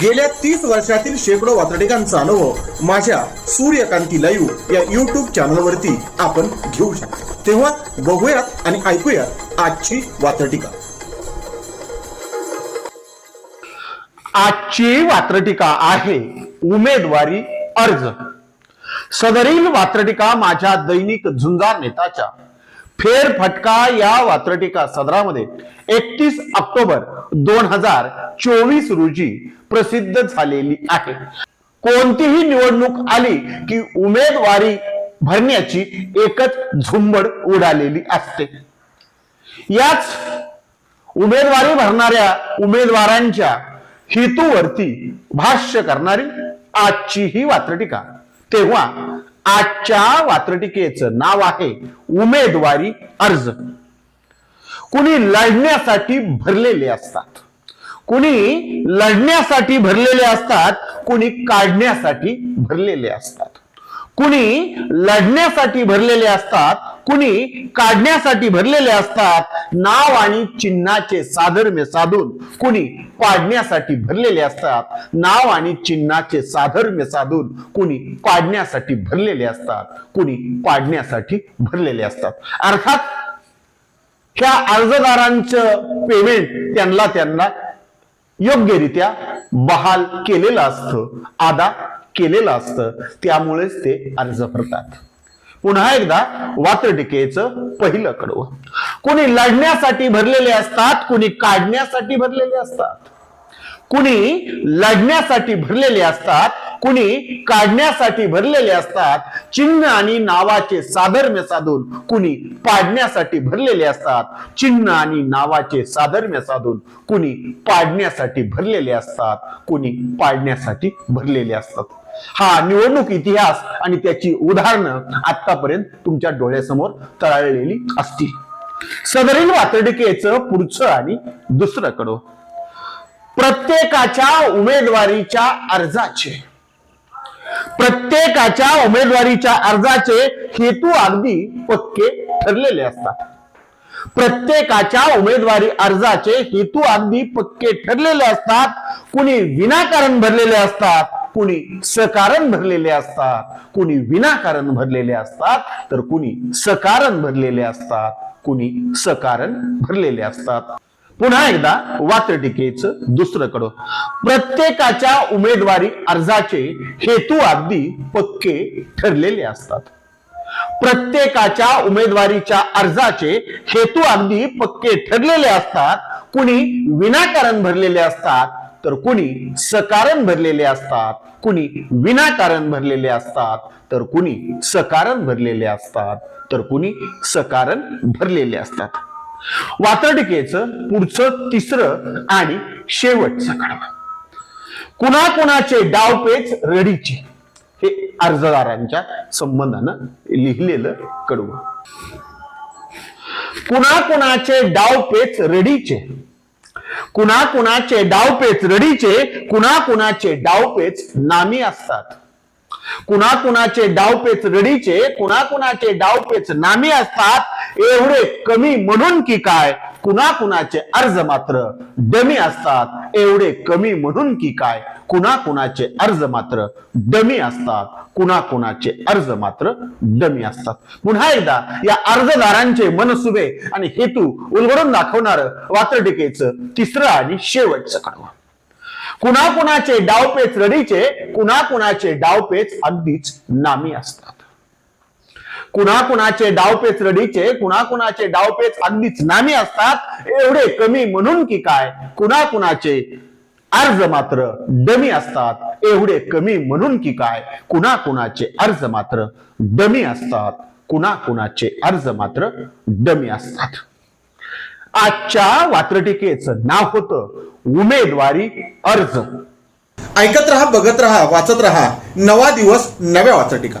गेल्या तीस वर्षातील शेकडो वातडिकांचा अनुभव माझ्या सूर्यकांती लाईव्ह या युट्यूब चॅनलवरती आपण घेऊ शकतो. तेव्हा बघूयात आणि ऐकूयात आजची वातटिका आजची वात्रटिका आहे उमेदवारी अर्ज. सदरील वात्रटिका माझ्या दैनिक झुंजार नेताच्या. फेरफटका या वात्रटिका सदरामध्ये एकतीस ऑक्टोबर दोन हजार चोवीस रोजी प्रसिद्ध झालेली आहे. कोणतीही निवडणूक आली की उमेदवारी भरण्याची एकच झुंबड उडालेली असते. याच उमेदवारी भरणाऱ्या उमेदवारांच्या हेतूवरती भाष्य करणारी आजची ही वात्रटिका. तेव्हा आजच्या वात्रटिकेचं नाव आहे उमेदवारी अर्ज. कुणी लढण्यासाठी भरलेले असतात. कुणी लढण्यासाठी भरलेले असतात कुणी काढण्यासाठी भरलेले असतात. कुणी लढण्यासाठी भरलेले असतात कुणी काढण्यासाठी भरलेले असतात. नाव आणि चिन्हाचे साधर्म्य साधून कुणी पाडण्यासाठी भरलेले असतात. नाव आणि चिन्हाचे साधर्म्य साधून कुणी पाडण्यासाठी भरलेले असतात. कुणी पाडण्यासाठी भरलेले असतात. अर्थात ह्या अर्जदारांचं पेमेंट त्यांना त्यांना योग्यरित्या बहाल केलेलं असतं अदा केलेलं असतं. त्यामुळेच ते अर्ज भरतात. पुन्हा एकदा वात्रटिकेचं पहिलं कडवं. कुणी लढण्यासाठी भरलेले असतात कुणी काढण्यासाठी भरलेले असतात. कुणी लढण्यासाठी भरलेले असतात कुणी काढण्यासाठी भरलेले असतात चिन्ह आणि नावाचे साधर्म्य साधून कुणी पाडण्यासाठी भरलेले असतात चिन्ह आणि नावाचे साधर्म्य साधून कुणी पाडण्यासाठी भरलेले असतात कुणी पाडण्यासाठी भरलेले असतात. हा निवडणूक इतिहास आणि त्याची उदाहरणं आतापर्यंत तुमच्या डोळ्यासमोर तळाळलेली असतील. सदरील वातडिकेचं पुढचं आणि दुसरं कडो प्रत्येकाच्या उमेदवारीच्या अर्जाचे. प्रत्येकाच्या उमेदवारीच्या अर्जाचे हेतू अगदी पक्के ठरलेले असतात. प्रत्येकाच्या उमेदवारी अर्जाचे हेतू अगदी पक्के ठरलेले असतात. कुणी विनाकारण भरलेले असतात. कुणी सकारण भरलेले असतात कुणी विनाकारण भरलेले असतात तर कुणी सकारण भरलेले असतात कुणी सकारण भरलेले असतात. पुन्हा एकदा वात्रटिकेचं दुसरं कडो प्रत्येकाच्या उमेदवारी अर्जाचे हेतू अगदी पक्के ठरलेले असतात. प्रत्येकाच्या उमेदवारीच्या अर्जाचे हेतू अगदी पक्के ठरलेले असतात कुणी विनाकारण भरलेले असतात तर कुणी सकारण भरलेले असतात कुणी विनाकारण भरलेले असतात तर कुणी सकारण भरलेले असतात तर कुणी सकारण भरलेले असतात. वातडकेचं पुढचं तिसरं आणि शेवटचं कडवं कुणाकुणाचे डावपेच रडीचे हे अर्जदारांच्या संबंधानं लिहिलेलं कडवं. कुणाकुणाचे डावपेच रडीचे कुणाकुणाचे डावपेच रडीचे कुणाकुणाचे डावपेच नामी असतात. कुणाकुणाचे डावपेच रडीचे कुणाकुणाचे डावपेच नामी असतात एवढे कमी म्हणून की काय? कुणाकुणाचे अर्ज मात्र डमी असतात. एवढे कमी म्हणून की काय? कुणाकुणाचे अर्ज मात्र डमी असतात. कुणाकुणाचे अर्ज मात्र डमी असतात. पुन्हा एकदा या अर्जदारांचे मनसुबे आणि हेतू उलगडून दाखवणार वात्रटिकेचं तिसरं आणि शेवटचं कडवं. कुणाकुणाचे डावपेच रडीचे कुणाकुणाचे डावपेच अगदीच नामी असतात. कुणाकुणाचे डावपेच रडीचे कुणाकुणाचे डावपेच अगदीच नामी असतात एवढे कमी म्हणून की काय? कुणाकुणाचे अर्ज मात्र डमी असतात एवढे कमी म्हणून की काय? कुणाकुणाचे अर्ज मात्र डमी असतात कुणाकुणाचे अर्ज मात्र डमी असतात. आजच्या वात्रटिकेचं नाव होतं उमेदवारी अर्ज. ऐकत रहा बघत रहा वाचत रहा. नवा दिवस नव्या वाचटिका